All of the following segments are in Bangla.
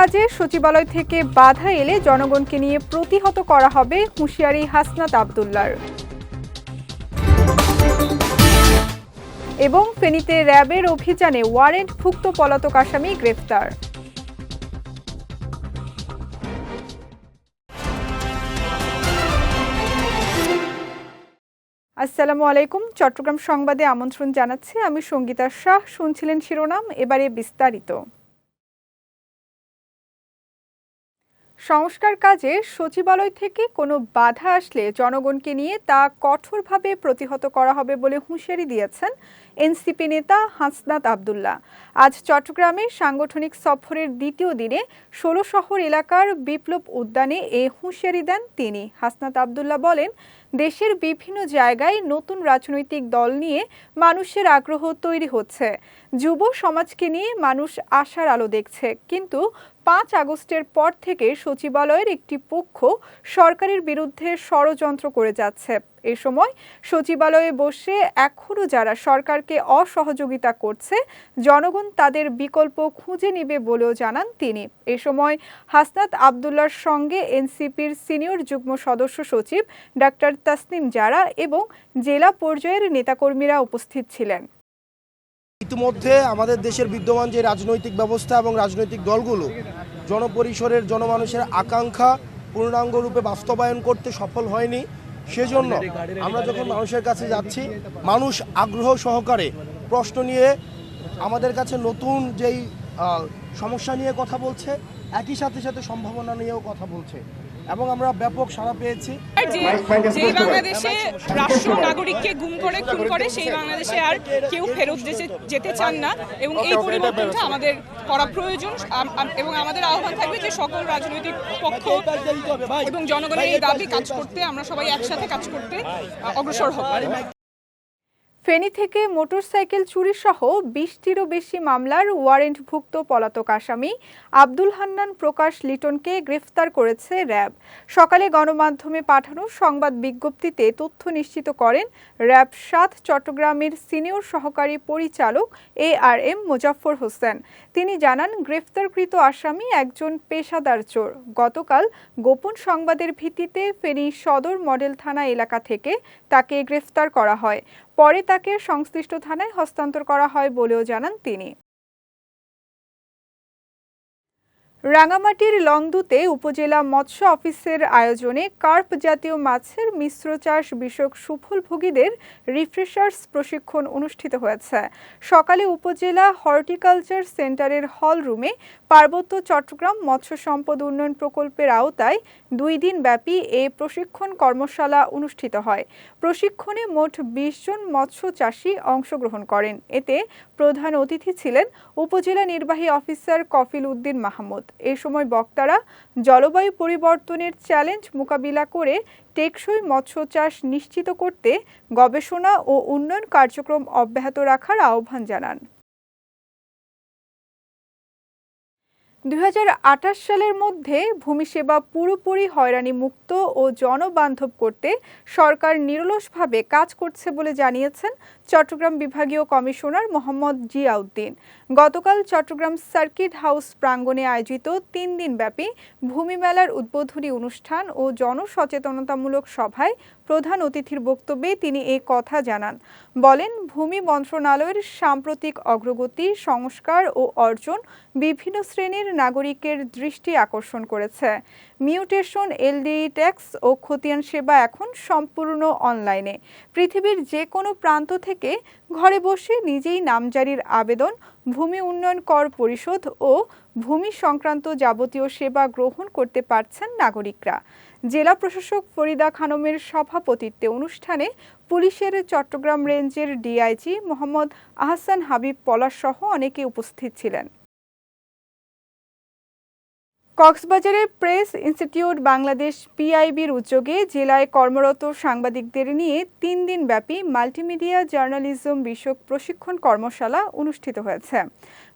কাজে সচিবালয় থেকে বাধা এলে জনগণকে নিয়ে প্রতিহত করা হবে হুঁশিয়ারি হাসনাত আবদুল্লার। এবং ফেনীতে র্যাবের অভিযানে ওয়ারেন্টভুক্ত পলাতক আসামি গ্রেফতার। আসসালামু আলাইকুম। চট্টগ্রাম সংবাদে আমন্ত্রণ জানাচ্ছি, আমি সঙ্গীতা শাহ, শুনছিলেন শিরোনাম, এবারে বিস্তারিত। সংস্কার কাজে সচিবালয় থেকে কোনো বাধা আসলে জনগণকে নিয়ে তা কঠোরভাবে প্রতিহত করা হবে বলে হুঁশিয়ারি দিয়েছেন এনসিপি নেতা হাসনাত আবদুল্লাহ। আজ চট্টগ্রামে সাংগঠনিক সফরের দ্বিতীয় দিনে ষোলো শহর এলাকার বিপ্লব উদ্যানে এ হুঁশিয়ারি দেন তিনি। হাসনাত আবদুল্লাহ বলেন, দেশের বিভিন্ন জায়গায় নতুন রাজনৈতিক দল নিয়ে মানুষের আগ্রহ তৈরি হচ্ছে। যুব সমাজকে নিয়ে মানুষ আশার আলো দেখছে, কিন্তু পাঁচ আগস্টের পর থেকে সচিবালয়ের একটি পক্ষ সরকারের বিরুদ্ধে ষড়যন্ত্র করে যাচ্ছে। এ সময় সচিবালয়ে বসে এখনও যারা সরকারকে অসহযোগিতা করছে, জনগণ তাদের বিকল্প খুঁজে নেবে বলেও জানান তিনি। এ সময় হাসনাত আবদুল্লার সঙ্গে এনসিপির সিনিয়র যুগ্ম সদস্য সচিব ডাক্তার তাসনিম জারা এবং জেলা পর্যায়ের নেতাকর্মীরা উপস্থিত ছিলেন। ইতিমধ্যে আমাদের দেশের বিদ্যমান যে রাজনৈতিক ব্যবস্থা এবং রাজনৈতিক দলগুলো, জনপরিসরের জনমানুষের আকাঙ্ক্ষা পূর্ণাঙ্গ রূপে বাস্তবায়ন করতে সফল হয়নি। সেজন্য আমরা যখন মানুষের কাছে যাচ্ছি, মানুষ আগ্রহ সহকারে প্রশ্ন নিয়ে আমাদের কাছে নতুন যেই সমস্যা নিয়ে কথা বলছে, একই সাথে সাথে সম্ভাবনা নিয়েও কথা বলছে। এবং আমরা ব্যাপক সাড়া পেয়েছি। যে যেই বাংলাদেশে রাষ্ট্র নাগরিককে গুম করে খুন করে সেই বাংলাদেশে আর কেউ ফেরত যেতে চান না এবং এই পরিবর্তনটা আমাদের করা প্রয়োজন। এবং আমাদের আহ্বান থাকবে যে সকল রাজনৈতিক পক্ষ এবং জনগণের এই দাবি কাজ করতে আমরা সবাই একসাথে কাজ করতে অগ্রসর হব ফেনী থেকে মোটরসাইকেল চুরি সহ বিশটিরও বেশি মামলার ওয়ারেন্টভুক্ত পলাতক আসামি আব্দুল হান্নান প্রকাশ লিটনকে গ্রেফতার করেছে র্যাব। সকালে গণমাধ্যমে পাঠানো সংবাদ বিজ্ঞপ্তিতে তথ্য নিশ্চিত করেন র্যাব সাত চট্টগ্রামের সিনিয়র সহকারী পরিচালক A R M Mozaffar Hossain. তিনি জানান, গ্রেফতারকৃত আসামি একজন পেশাদার চোর। গতকাল গোপন সংবাদের ভিত্তিতে ফেনী সদর মডেল থানা এলাকা থেকে তাকে গ্রেফতার করা হয়। পরে তাকে সংশ্লিষ্ট থানায় হস্তান্তর করা হয় বলেও জানান তিনি। রাঙামাটির লংদুতে উপজেলা মৎস্য অফিসের আয়োজনে কার্প জাতীয় মাছের মিশ্র চাষ বিষয়ক সুফলভোগীদের রিফ্রেশার্স প্রশিক্ষণ অনুষ্ঠিত হয়েছে। সকালে উপজেলা হর্টিকালচার সেন্টারের হল রুমে পার্বত্য চট্টগ্রাম মৎস্য সম্পদ উন্নয়ন প্রকল্পের আওতায় দুই দিন ব্যাপী এ প্রশিক্ষণ কর্মশালা অনুষ্ঠিত হয়। প্রশিক্ষণে মোট বিশ জন মৎস্য চাষী অংশগ্রহণ করেন। এতে প্রধান অতিথি ছিলেন উপজেলা নির্বাহী অফিসার কফিল উদ্দিন মাহমুদ। এ সময় বক্তারা জলবায়ু পরিবর্তনের চ্যালেঞ্জ মোকাবিলা করে টেকসই মৎস্য চাষ নিশ্চিত করতে গবেষণা ও উন্নয়ন কার্যক্রম অব্যাহত রাখার আহ্বান জানান। দুই সালের মধ্যে ভূমি সেবা পুরোপুরি হয়রানি মুক্ত ও জনবান্ধব করতে সরকার নিরলসভাবে কাজ করছে বলে জানিয়েছেন চট্টগ্রাম বিভাগীয় কমিশনার মোহাম্মদ জিয়াউদ্দিন। গতকাল চট্টগ্রাম সার্কিট হাউস প্রাঙ্গণে আয়োজিত তিন দিনব্যাপী ভূমি মেলার উদ্বোধনী অনুষ্ঠান ও জনসচেতনতামূলক সভায় প্রধান অতিথির বক্তব্যে তিনি এই কথা জানান। বলেন, ভূমি মন্ত্রণালয়ের সাম্প্রতিক অগ্রগতি, সংস্কার ও অর্জন বিভিন্ন শ্রেণির নাগরিকের দৃষ্টি আকর্ষণ করেছে। মিউটেশন, এলডিই ট্যাক্স ও খতিয়ান সেবা এখন সম্পূর্ণ অনলাইনে। পৃথিবীর যে কোনো প্রান্ত থেকে ঘরে বসে নিজেই নামজারির আবেদন, ভূমি উন্নয়ন কর পরিশোধ ও ভূমি সংক্রান্ত যাবতীয় সেবা গ্রহণ করতে পারছেন নাগরিকরা। জেলা প্রশাসক ফরিদা খানমের সভাপতিত্বে অনুষ্ঠানে পুলিশের চট্টগ্রাম রেঞ্জের ডিআইজি মোহাম্মদ আহসান হাবিব পলাশ সহ অনেকে উপস্থিত ছিলেন। কক্সবাজারের প্রেস ইনস্টিটিউট বাংলাদেশ পিআইবির উদ্যোগে জেলায় কর্মরত সাংবাদিকদের নিয়ে তিন দিন ব্যাপী মাল্টিমিডিয়া জার্নালিজম বিষয়ক প্রশিক্ষণ কর্মশালা অনুষ্ঠিত হয়েছে।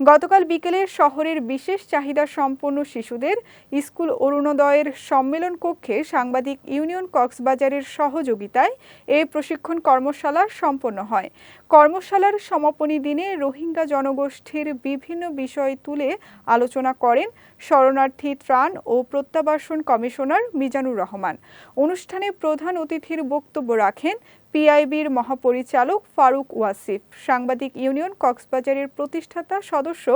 গতকাল বিকেলে শহরের বিশেষ চাহিদা সম্পন্ন শিশুদের স্কুল অরুণোদয়ের সম্মেলন কক্ষে সাংবাদিক ইউনিয়ন কক্সবাজারের সহযোগিতায় এই প্রশিক্ষণ কর্মশালা সম্পন্ন হয়। কর্মশালার সমাপনী দিনে রোহিঙ্গা জনগোষ্ঠীর বিভিন্ন বিষয় তুলে আলোচনা করেন শরণার্থী ত্রাণ ও প্রত্যাবাসন কমিশনার মিজানুর রহমান। অনুষ্ঠানে প্রধান অতিথির বক্তব্য রাখেন পিআইবির মহাপরিচালক ফারুক ওয়াসিফ। সাংবাদিক ইউনিয়ন কক্সবাজারের প্রতিষ্ঠাতা সদস্য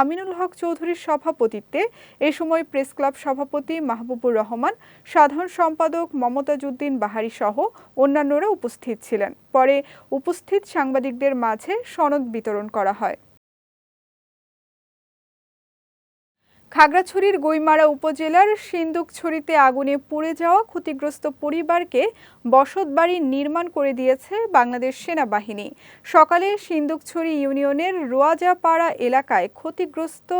আমিনুল হক চৌধুরীর সভাপতিত্বে এ সময় প্রেস ক্লাব সভাপতি মাহবুবুর রহমান, সাধারণ সম্পাদক মমতাজুদ্দিন বাহারি সহ অন্যান্যরা উপস্থিত ছিলেন। পরে উপস্থিত সাংবাদিকদের মাঝে সনদ বিতরণ করা হয়। খাগড়াছড়ির গৈমারা উপজেলার সিন্দুকছড়িতে আগুনে পুড়ে যাওয়া ক্ষতিগ্রস্ত পরিবারকে বসতবাড়ি নির্মাণ করে দিয়েছে বাংলাদেশ সেনাবাহিনী। সকালে সিন্দুকছড়ি ইউনিয়নের রোয়াজাপাড়া এলাকায় ক্ষতিগ্রস্ত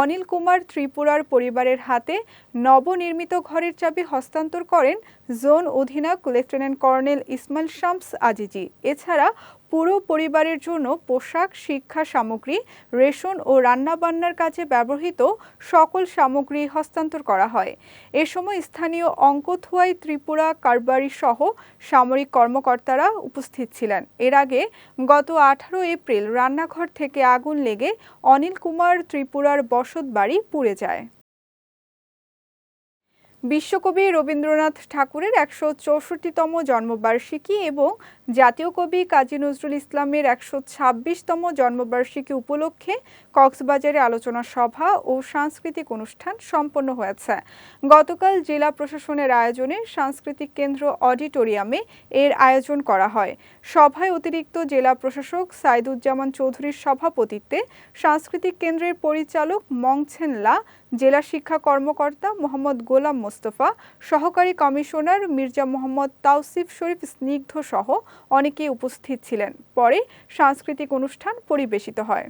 অনিল কুমার ত্রিপুরার পরিবারের হাতে নবনির্মিত ঘরের চাবি হস্তান্তর করেন জোন অধিনায়ক লেফটেন্যান্ট কর্নেল ইসমাইল শামস আজিজি। এছাড়া পুরো পরিবারের জন্য পোশাক, শিক্ষা সামগ্রী, রেশন ও রান্নাবান্নার কাজে ব্যবহৃত সকল সামগ্রী হস্তান্তর করা হয়। এ সময় স্থানীয় অঙ্কথুয়াই ত্রিপুরা কারবারি সহ সামরিক কর্মকর্তারা উপস্থিত ছিলেন। এর আগে গত আঠারো এপ্রিল রান্নাঘর থেকে আগুন লেগে অনিল কুমার ত্রিপুরার বসত বাড়ি পুড়ে যায়। বিশ্বকবি রবীন্দ্রনাথ ঠাকুরের একশো চৌষট্টিতম জন্মবার্ষিকী এবং জাতীয় কবি কাজী নজরুল ইসলামের একশো ছাব্বিশতম জন্মবার্ষিকী উপলক্ষে কক্সবাজারে আলোচনা সভা ও সাংস্কৃতিক অনুষ্ঠান সম্পন্ন হয়েছে। গতকাল জেলা প্রশাসনের আয়োজনে সাংস্কৃতিক কেন্দ্র অডিটোরিয়ামে এর আয়োজন করা হয়। সভায় অতিরিক্ত জেলা প্রশাসক সাইদুজ্জামান চৌধুরীর সভাপতিত্বে সাংস্কৃতিক কেন্দ্রের পরিচালক মংছেন লা জেলা শিক্ষা কর্মকর্তা মোহাম্মদ গোলাম মোস্তফা, সহকারী কমিশনার মির্জা মোহাম্মদ তাওসিফ শরীফ স্নিগ্ধ সহ অনেকে উপস্থিত ছিলেন। পরে সাংস্কৃতিক অনুষ্ঠান পরিবেশিত হয়।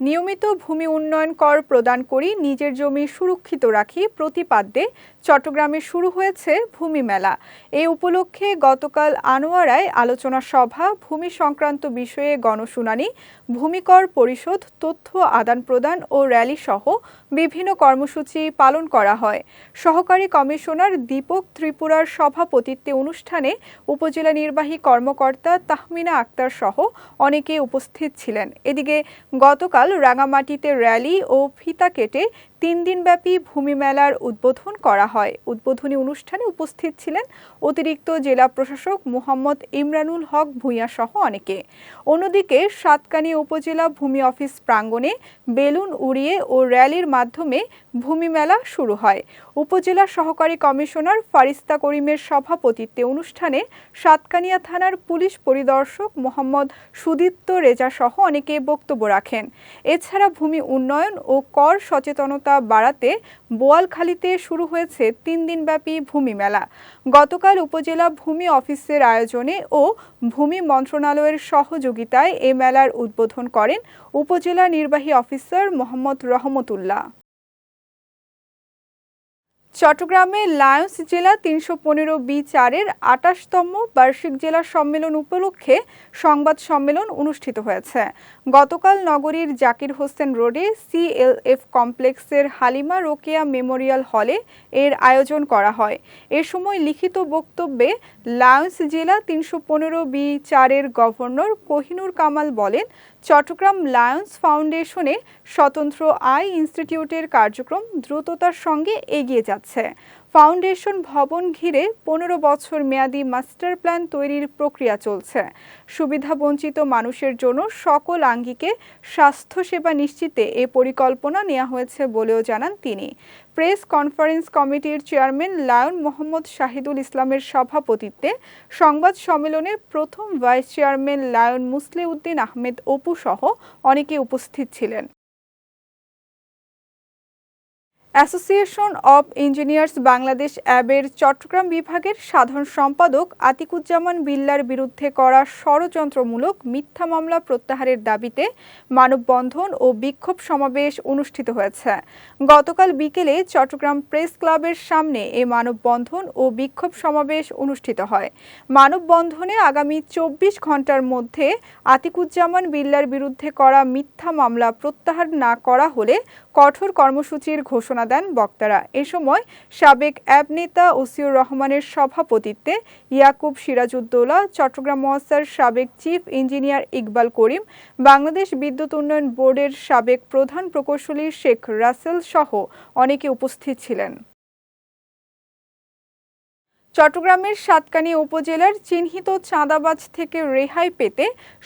নিয়মিত ভূমি উন্নয়ন কর প্রদান করি, নিজের জমি সুরক্ষিত রাখি। প্রতিপাদ্যে চট্টগ্রামে শুরু হয়েছে ভূমি মেলা। এই উপলক্ষে গতকাল আনোয়ারায় আলোচনা সভা, ভূমি সংক্রান্ত বিষয়ে গণশুনানি ভূমিকর পরিশোধ, তথ্য আদান প্রদান ও র্যালি সহ বিভিন্ন কর্মসূচি পালন করা হয়। সহকারী কমিশনার দীপক ত্রিপুরার সভাপতিত্বে অনুষ্ঠানে উপজেলা নির্বাহী কর্মকর্তা তাহমিনা আক্তার সহ অনেকে উপস্থিত ছিলেন। এদিকে গতকাল রাঙামাটিতে র্যালি ও ফিতা কেটে তিন দিনব্যাপী ভূমি মেলার উদ্বোধন করা হয়। উদ্বোধনী অনুষ্ঠানে উপস্থিত ছিলেন অতিরিক্ত জেলা প্রশাসক মোহাম্মদ ইমরানুল হক ভূঁইয়া সহ অনেকে। অন্যদিকে সাতকানি উপজেলা ভূমি অফিস প্রাঙ্গণে বেলুন উড়িয়ে ও র্যালির মাধ্যমে ভূমি মেলা শুরু হয়। উপজেলা সহকারী কমিশনার ফারিস্তা করিমের সভাপতিত্বে অনুষ্ঠানে সাতকানিয়া থানার পুলিশ পরিদর্শক মোহাম্মদ সুদীপ্ত রেজা সহ অনেকে বক্তব্য রাখেন। এছাড়া ভূমি উন্নয়ন ও কর সচেতনতা বাড়াতে বোয়ালখালীতে শুরু হয়েছে তিন দিনব্যাপী ভূমি মেলা। গতকাল উপজেলা ভূমি অফিসের আয়োজনে ও ভূমি মন্ত্রণালয়ের সহযোগিতায় এ মেলার উদ্বোধন করেন উপজেলা নির্বাহী অফিসার মোহাম্মদ রহমতুল্লাহ। চট্টগ্রামে লায়ন্স জেলা তিনশো পনেরো বি চারের আটাশতম বার্ষিক জেলা সম্মেলন উপলক্ষে সংবাদ সম্মেলন অনুষ্ঠিত হয়েছে। গতকাল নগরীর জাকির হোসেন রোডে সিএলএফ কমপ্লেক্সের হালিমা রোকেয়া মেমোরিয়াল হলে এর আয়োজন করা হয়। এ সময় লিখিত বক্তব্যে লায়ন্স জেলা তিনশো পনেরো বি চারের গভর্নর কোহিনুর কামাল বলেন, চট্টগ্রাম লায়ন্স ফাউন্ডেশনে স্বতন্ত্র আই ইনস্টিটিউটের কার্যক্রম দ্রুততার সঙ্গে এগিয়ে যাচ্ছে। ফাউন্ডেশন ভবন ঘিরে পনেরো বছর মেয়াদী মাস্টার প্ল্যান তৈরির প্রক্রিয়া চলছে। সুবিধাবঞ্চিত মানুষের জন্য সকল আঙ্গিকে স্বাস্থ্যসেবা নিশ্চিতে এ পরিকল্পনা নেওয়া হয়েছে বলেও জানান তিনি। প্রেস কনফারেন্স কমিটির চেয়ারম্যান লায়ন মোহাম্মদ শাহিদুল ইসলামের সভাপতিত্বে সংবাদ সম্মেলনে প্রথম vice chairman lion Musliuddin Ahmed Apu সহ অনেকে উপস্থিত ছিলেন। অ্যাসোসিয়েশন অব ইঞ্জিনিয়ার্স বাংলাদেশ অ্যাবের চট্টগ্রাম বিভাগের সাধারণ সম্পাদক আতিকুজ্জামান বিল্লার বিরুদ্ধে করা ষড়যন্ত্রমূলক মিথ্যা মামলা প্রত্যাহারের দাবিতে মানববন্ধন ও বিক্ষোভ সমাবেশ অনুষ্ঠিত হয়েছে। গতকাল বিকেলে চট্টগ্রাম প্রেস ক্লাবের সামনে এ মানববন্ধন ও বিক্ষোভ সমাবেশ অনুষ্ঠিত হয়। মানববন্ধনে আগামী চব্বিশ ঘণ্টার মধ্যে আতিকুজ্জামান বিল্লার বিরুদ্ধে করা মিথ্যা মামলা প্রত্যাহার না করা হলে কঠোর কর্মসূচির ঘোষণা দেন বক্তারা। এ সময় সাবেক অ্যাব নেতা ওসিউর রহমানের সভাপতিত্বে ইয়াকুব সিরাজউদ্দৌলা, চট্টগ্রাম মহাসার সাবেক চিফ ইঞ্জিনিয়ার ইকবাল করিম, বাংলাদেশ বিদ্যুৎ উন্নয়ন বোর্ডের সাবেক প্রধান প্রকৌশলী শেখ রাসেল সহ অনেকে উপস্থিত ছিলেন। চট্টগ্রামের সাতকানিয়া উপজেলার চিহ্নিত চাঁদাবাজ থেকে রেহাই পেতে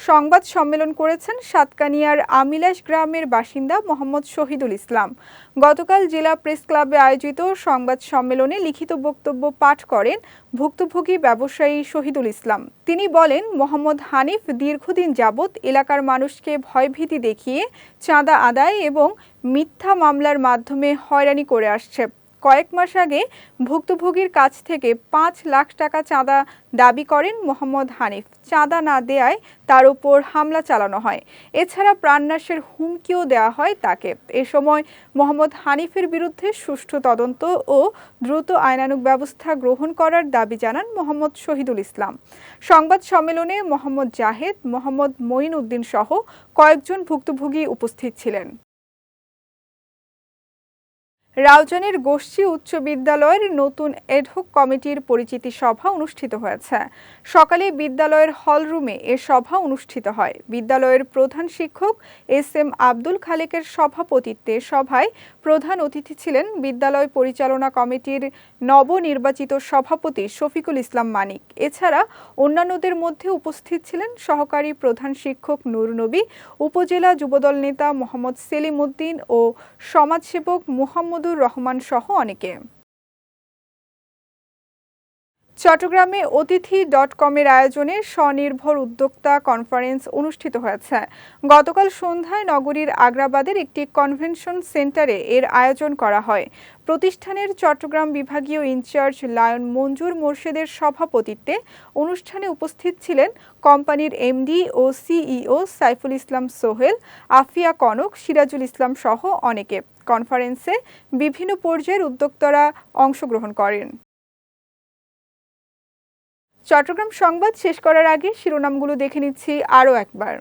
সংবাদ সম্মেলন করেছেন সাতকানিয়ার আমিলাস গ্রামের বাসিন্দা মোহাম্মদ শহীদুল ইসলাম। গতকাল জেলা প্রেস ক্লাবে আয়োজিত সংবাদ সম্মেলনে লিখিত বক্তব্য পাঠ করেন ভুক্তভোগী ব্যবসায়ী শহীদুল ইসলাম। তিনি বলেন, মোহাম্মদ হানিফ দীর্ঘদিন যাবৎ এলাকার মানুষকে ভয়ভীতি দেখিয়ে চাঁদা আদায় এবং মিথ্যা মামলার মাধ্যমে হয়রানি করে আসছে। কয়েক মাস আগে ভুক্তভোগীর কাছ থেকে পাঁচ লাখ টাকা চাঁদা দাবি করেন মোহাম্মদ হানিফ। চাঁদা না দেয়ায় তার উপর হামলা চালানো হয়। এছাড়া প্রাণনাশের হুমকিও দেওয়া হয় তাকে। এ সময় মোহাম্মদ হানিফের বিরুদ্ধে সুষ্ঠু তদন্ত ও দ্রুত আইনানুগ ব্যবস্থা গ্রহণ করার দাবি জানান মোহাম্মদ শহীদুল ইসলাম। সংবাদ সম্মেলনে মোহাম্মদ জাহেদ, মোহাম্মদ মঈন উদ্দিন সহ কয়েকজন ভুক্তভোগী উপস্থিত ছিলেন। রাউজানের গোষ্ঠী উচ্চ বিদ্যালয়ের নতুন এডহক কমিটির পরিচিতি সভা অনুষ্ঠিত হয়েছে। সকালে বিদ্যালয়ের হলরুমে এ সভা অনুষ্ঠিত হয়। বিদ্যালয়ের প্রধান শিক্ষক এস এম আব্দুল খালেকের সভাপতিত্বে সভায় প্রধান অতিথি ছিলেন বিদ্যালয় পরিচালনা কমিটির নবনির্বাচিত সভাপতি শফিকুল ইসলাম মানিক। এছাড়া অন্যান্যদের মধ্যে উপস্থিত ছিলেন সহকারী প্রধান শিক্ষক নূর নবী, উপজেলা যুবদল নেতা মোহাম্মদ সেলিম উদ্দিন ও সমাজসেবক মোহাম্মদুর রহমান সহ অনেকে। চট্টগ্রামে অতিথি ডট কমের আয়োজনে স্বনির্ভর উদ্যোক্তা কনফারেন্স অনুষ্ঠিত হয়েছে। গতকাল সন্ধ্যায় নগরীর আগ্রাবাদের একটি কনভেনশন সেন্টারে এর আয়োজন করা হয়। প্রতিষ্ঠানের চট্টগ্রাম বিভাগীয় ইনচার্জ লায়ন মঞ্জুর মোর্শেদের সভাপতিত্বে অনুষ্ঠানে উপস্থিত ছিলেন কোম্পানির এমডি ও সিইও সাইফুল ইসলাম সোহেল, আফিয়া কনক, সিরাজুল ইসলাম সহ অনেকে। কনফারেন্সে বিভিন্ন পর্যায়ের উদ্যোক্তারা অংশগ্রহণ করেন। চট্টগ্রাম সংবাদ শেষ করার আগে শিরোনামগুলো দেখে নিচ্ছি আরও একবার।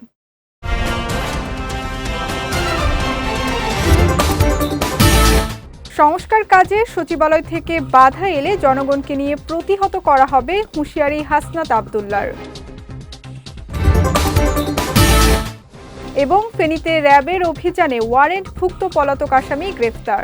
সংস্কার কাজে সচিবালয় থেকে বাধা এলে জনগণকে নিয়ে প্রতিহত করা হবে হুঁশিয়ারি হাসনাত আবদুল্লার। এবং ফেনীতে র্যাবের অভিযানে ওয়ারেন্টভুক্ত পলাতক আসামি গ্রেফতার।